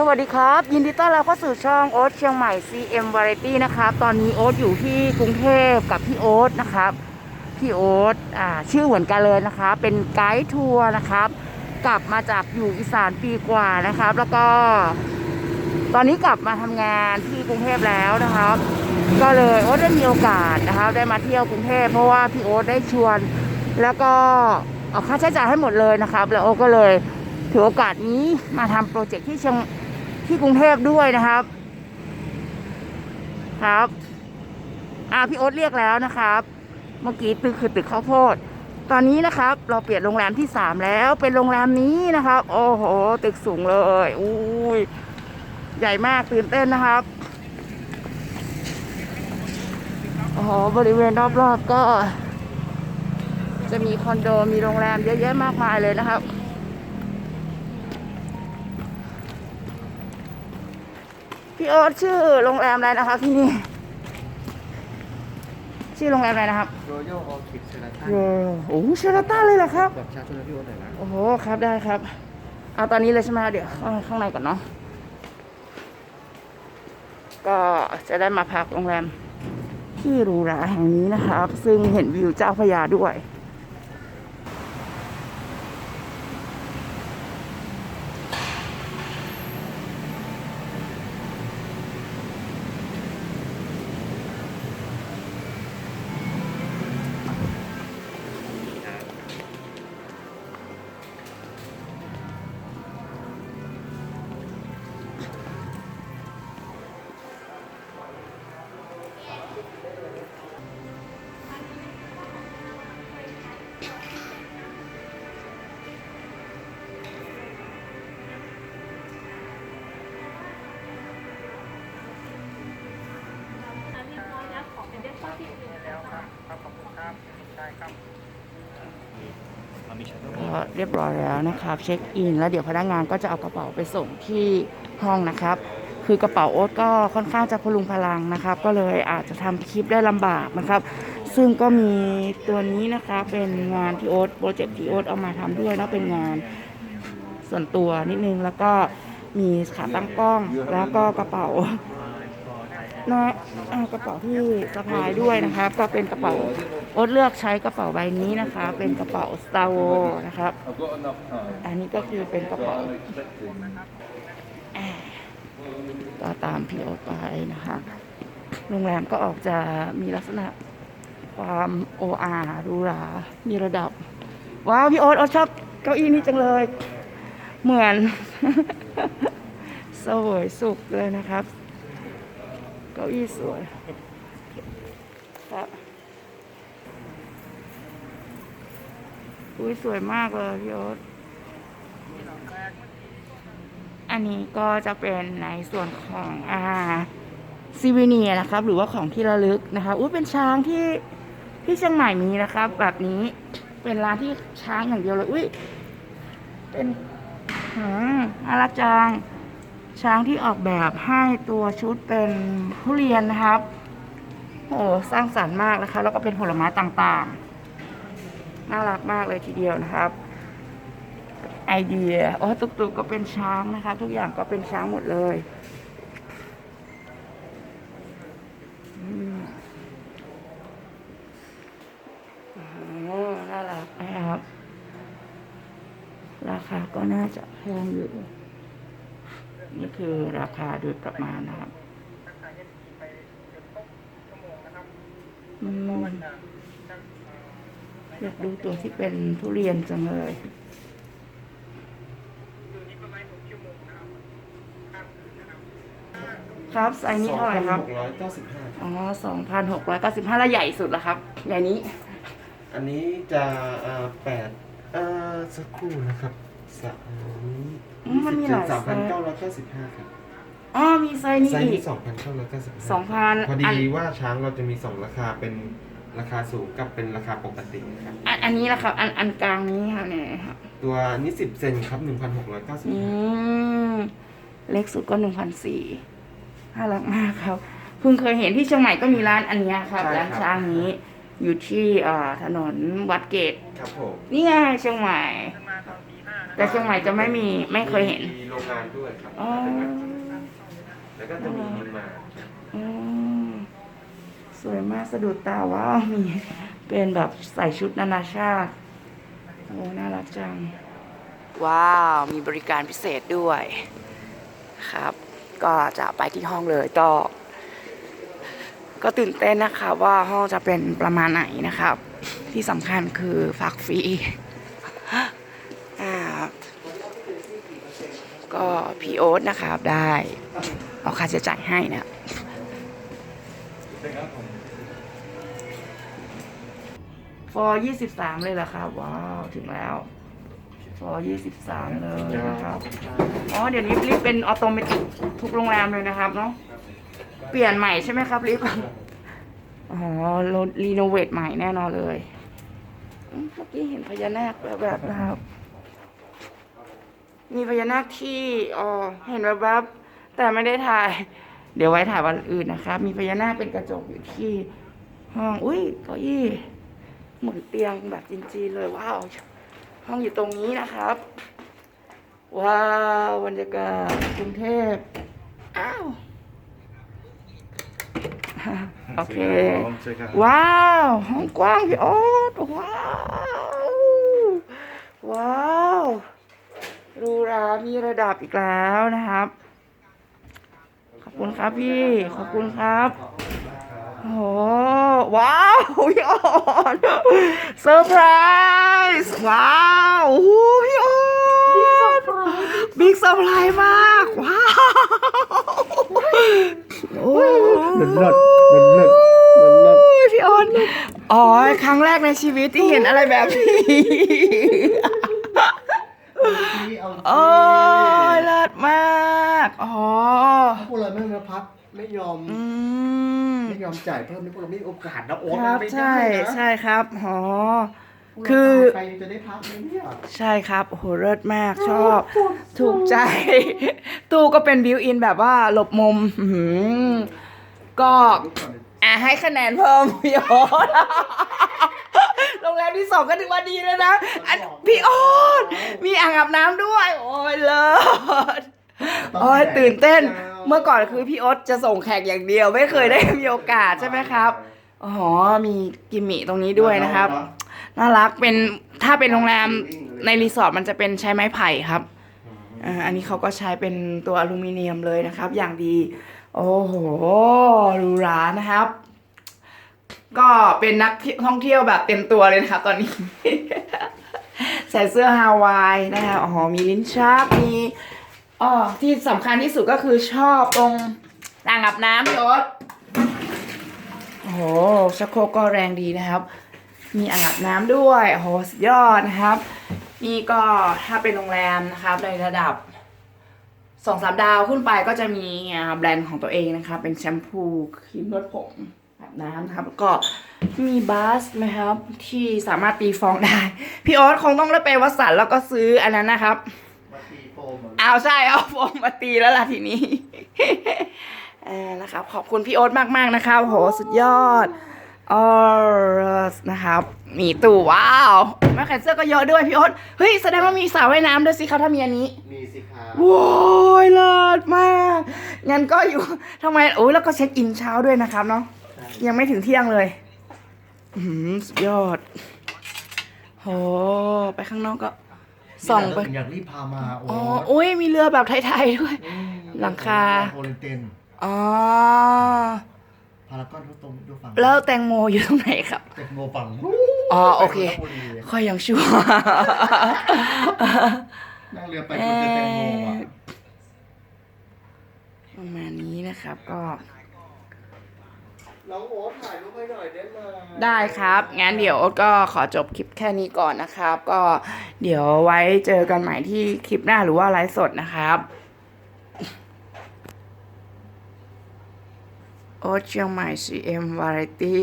สวัสดีครับ ยินดีต้อนรับเข้าสู่ช่องโอ๊ตเชียงใหม่ CM Variety นะครับ ตอนนี้โอ๊ตอยู่ที่กรุงเทพกับพี่โอ๊ตนะครับ พี่โอ๊ตอ่าชื่อเหมือนกันเลยนะคะเป็นไกด์ทัวร์นะครับ กลับมาจากอยู่อีสานปีกว่านะครับ แล้วก็ ตอนนี้กลับมาทำงานที่กรุงเทพแล้วนะครับ ก็เลยโอ๊ตได้มีโอกาสนะครับ ได้มาเที่ยวกรุงเทพเพราะว่าพี่โอ๊ตได้ชวน แล้วก็เอาค่าใช้จ่ายให้หมดเลยนะครับ แล้วโอ๊ตก็เลยถือโอกาสนี้มาทำโปรเจกต์ที่เชียง ที่กรุงเทพด้วยนะครับ ครับอ่าพี่โอ๊ตเรียกแล้วนะครับ เมื่อกี้ตึกคือตึกข้าวโพด ตอนนี้นะครับ เราเปลี่ยนโรงแรมที่สามแล้วเป็นโรงแรมนี้นะครับ โอ้โห ตึกสูงเลยอุ้ยใหญ่มากตื่นเต้นนะครับโอ้โหบริเวณรอบๆก็ จะมีคอนโดมีโรงแรมเยอะแยะมากมายเลยนะครับ พี่โอ๊ตชื่อโรงแรมอะไรนะครับที่นี่ ชื่อโรงแรมอะไรนะครับรอยัลออคิดเซนาตันโอ้โหเชอร์ต้าเลยเหรอครับแบบชาชนพี่โอ๊ตหน่อยนะโอ้โหครับได้ครับ เอาตอนนี้เลยใช่ไหมเดี๋ยวเข้าข้างในก่อนเนาะก็จะได้มาพักโรงแรมที่หรูหราแห่งนี้นะครับ ซึ่งเห็นวิวเจ้าพระยาด้วย ก็เรียบร้อยแล้วนะครับเช็คอิน แล้วเดี๋ยวพนักงานก็จะเอากระเป๋าไปส่งที่ห้องนะครับ คือกระเป๋าโอ๊ตก็ค่อนข้างจะพลุงพลังนะครับ ก็เลยอาจจะทำคลิปได้ลำบากนะครับ ซึ่งก็มีตัวนี้นะคะเป็นงานที่โอ๊ตโปรเจกต์ที่โอ๊ตเอามาทำด้วยนะเป็นงานส่วนตัวนิดนึงแล้วก็มีขาตั้งกล้องแล้วก็กระเป๋า นะกระเป๋าที่สะพายด้วยนะครับ ก็เป็นกระเป๋าโอ๊ตเลือกใช้กระเป๋าใบนี้นะคะ เป็นกระเป๋า Star w a r นะครับ อันนี้ก็คือเป็นกระเป๋าก็ตามพี่โอ๊ตไปนะคะโรงแรมก็ออกจะมีลักษณะความโออาหรูหรามีระดับ ว้าว พี่โอ๊ตโอ๊ตชอบเก้าอี้นี้จังเลย เหมือนสวยสุขเลยนะครับ เก้าอี้สวยครับอุ้ยสวยมากเลยพี่โอ๊ตอันนี้ก็จะเป็นในส่วนของอ่าซีวีเนียนะครับ หรือว่าของที่ระลึกนะคะอุ้ยเป็นช้างที่ที่เชียงใหม่มีนะครับ แบบนี้เป็นร้านที่ช้างอย่างเดียวเลยอุ้ยเป็นหืมน่ารักจัง ช้างที่ออกแบบให้ตัวชุดเป็นทุเรียนนะครับ โอ้สร้างสรรค์มากนะคะ แล้วก็เป็นผลไม้ต่างๆ น่ารักมากเลยทีเดียวนะครับ ไอเดีย โอ้ตุกตุกก็เป็นช้างนะคะ ทุกอย่างก็เป็นช้างหมดเลยอืมอน่ารักนะครับ ราคาก็น่าจะแพงอยู่ นี่คือราคาโดยประมาณนะครับอืมอยากดูตัวที่เป็นทุเรียนจังเลยครับไซส์นี้เท่าไหร่ครับหกร้อยเก้าสิบห้าอ๋อสองพันหกร้อยเก้าสิบห้าแล้วใหญ่สุดละครับ ใหญ่นี้ อันนี้จะอ่าแปดอ่าสักครู่นะครับ สามอืมมันมีหลายสามไซพันส์ เก้าร้อยเก้าสิบห้าครับอ๋อมีไซส์นี้ไซส์อีนี้ก สองพันเก้าร้อยเก้าสิบห้าสองพันพออันดีว่าช้างเราจะมีสองราคาเป็นราคาสูงกับเป็นราคาปกติครับ อันอันนี้ละครับ อันอันกลางนี้ค่ะเนี่ยครับตัวนี้สิบเซนครับหนึ่งพันหกร้อยเก้าสิบอืห้ามเล็กสุดก็หนึ่งพันสี่น่ารักมากครับเพิ่งเคยเห็นที่เชียงใหม่ก็มีร้านอันเนี้ยครับร้านช้างนี้ อยู่ที่อ่าถนนวัดเกตครับผม นี่ไงเชียงใหม่ แต่เชียงใหม่จะไม่มีไม่เคยเห็น มีโรงงานด้วยครับอ๋อ แล้วก็จะมีมาอืมสวยมากสะดุดตาว้าวมีเป็นแบบใส่ชุดนานาชาติโอ้น่ารักจัง ว้าว มีบริการพิเศษด้วยครับ ก็จะไปที่ห้องเลยก็ ก็ตื่นเต้นนะคะว่าห้องจะเป็นประมาณไหนนะครับ ที่สำคัญคือฝากฟรี อ่า ก็พีโอ๊ตนะครับได้เอาค่าใช้จ่ายให้นะฟอร์ยี่สิบสามเลยเหรอครับว้าวถึงแล้วฟอร์ยี่สิบสามเลยนะครับอ๋อเดี๋ยวนี้ลิฟต์เป็นออโตเมติกทุกโรงแรมเลยนะครับเนาะเปลี่ยนใหม่ใช่ไหมครับลิฟต์อ๋อรีโนเวทใหม่แน่นอนเลย เมื่อกี้เห็นพญานาคแบบนะครับ มีพญานาคที่อ๋อเห็นแบบแบบๆแต่ไม่ได้ถ่าย เดี๋ยวไว้ถ่ายวันอื่นนะครับมีพญานาคเป็นกระจกอยู่ที่ ห้อง อุ้ยเก้าอี้เหมือนเตียงแบบจีนๆเลยว้าว ห้องอยู่ตรงนี้นะครับ ว้าวบรรยากาศกรุงเทพอ้าวโอเค ว้าว ห้องกว้างพี่ออสว้าว ว้าวห รูรามีระดับอีกแล้วนะครับ ขอบคุณครับพี่ ขอบคุณครับโอ้โหว้าวพี่ออนเซอร์ไพรส์ว้าวโอ้พี่ออนบิ๊กเซอร์ไพรส์มาก ว้าวโอ้เลิศเลิศเลิศเลิศพี่ออนอ๋อ ครั้งแรกในชีวิตที่เห็นอะไรแบบนี้ โอ้ยเลิศมากอ๋อพวกเราไม่มาพักไม่ยอม อืมไม่ยอมจ่ายเพิ่มนี่พวกเราไม่มีโอกาสนะโอ๊ตครับไม่ได้ใช่นะใช่ครับอ๋อ พวกเราคือ ตายไปจะได้พักไหมเนี่ยใช่ครับโอ้โหเลิศมากชอบ ถูกใจ ตู้ก็เป็นบิวอินแบบว่าหลบมุมอื้อหือก็ อะให้คะแนนเพิ่มพี่โอ๊ต โรงแรมที่สองก็ถือว่าดีแล้วนะอันพี่โอ๊ตมีอ่างอาบน้ำด้วย โอ้ยเลิศโอ้ยตื่นเต้น เมื่อก่อนคือพี่โอ๊ตจะส่งแขกอย่างเดียว ไม่เคยได้มีโอกาสใช่ไหมครับอ๋อมีกิมมิตรงนี้ด้วยนะครับน่ารักเป็นถ้าเป็นโรงแรมในรีสอร์ทมันจะเป็นใช้ไม้ไผ่ครับอ่าอันนี้เขาก็ใช้เป็นตัวอลูมิเนียมเลยนะครับ อย่างดี โอ้โหหรูหรานะครับ ก็เป็นนักท่องเที่ยวแบบเต็มตัวเลยนะครับตอนนี้ ใส่เสื้อฮาวายนะครับอ๋อมีลิ้นชักมีอ๋อที่สำคัญที่สุดก็คือชอบตรงอ่างอาบน้ำพี่โอ๊ตโอ้โหชักโครกก็แรงดีนะครับ มีอ่างอาบน้ำด้วยโอ้โหสุดยอดนะครับ นี่ก็ถ้าเป็นโรงแรมนะครับในระดับสองสามดาวขึ้นไปก็จะมีแบรนด์ของตัวเองนะครับเป็นแชมพูครีมนวดผม น้ำนะครับแล้วก็มีบาสนะครับ ที่สามารถตีฟองได้ พี่โอ๊ตคงต้องได้ไปวัดสันแล้วก็ซื้ออันนั้นนะครับมาตีโฟมเหรอเอาใช่เอาโฟมมาตีแล้วล่ะทีนี้ เออนะครับ ขอบคุณพี่โอ๊ตมากๆนะครับโหสุดยอดออสนะครับมีตู้ว้าวแม่แขนเสื้อก็เยอะด้วยพี่โอ๊ตเฮ้ยแสดงว่ามีสระว่ายน้ำด้วยสิครับถ้ามีอันนี้มีสิครับโว้ยเลิศมากงั้นก็อยู่ทำไมโอ้ยแล้วก็เช็คอินเช้าด้วยนะครับเนาะ ยังไม่ถึงเที่ยงเลยอืมสุดยอดโหไปข้างนอกก็ส่องไปอยากรีบพามาโอ๊อ๋อตอุ้ยมีเรือแบบไทยๆด้วยมหลังคาโอเลนเตนอ๋อพารากอนทุกตรงดูฝั่งแล้วแตงโมอยู่ตรงไหนครับเต็กโมฝั่งอ๋อโอเคไปนทบุรีค่อยยังชั่วนั่งเรือไปคุณเจอแตงโมอะประมาณนี้นะครับก็ น้องโอ๊ตถ่ายรูปให้หน่อยได้ไหมได้ครับ งั้นเดี๋ยวก็ขอจบคลิปแค่นี้ก่อนนะครับ ก็เดี๋ยวไว้เจอกันใหม่ที่คลิปหน้าหรือว่าไลฟ์สดนะครับ โอ๊ตเชียงใหม่ CM Variety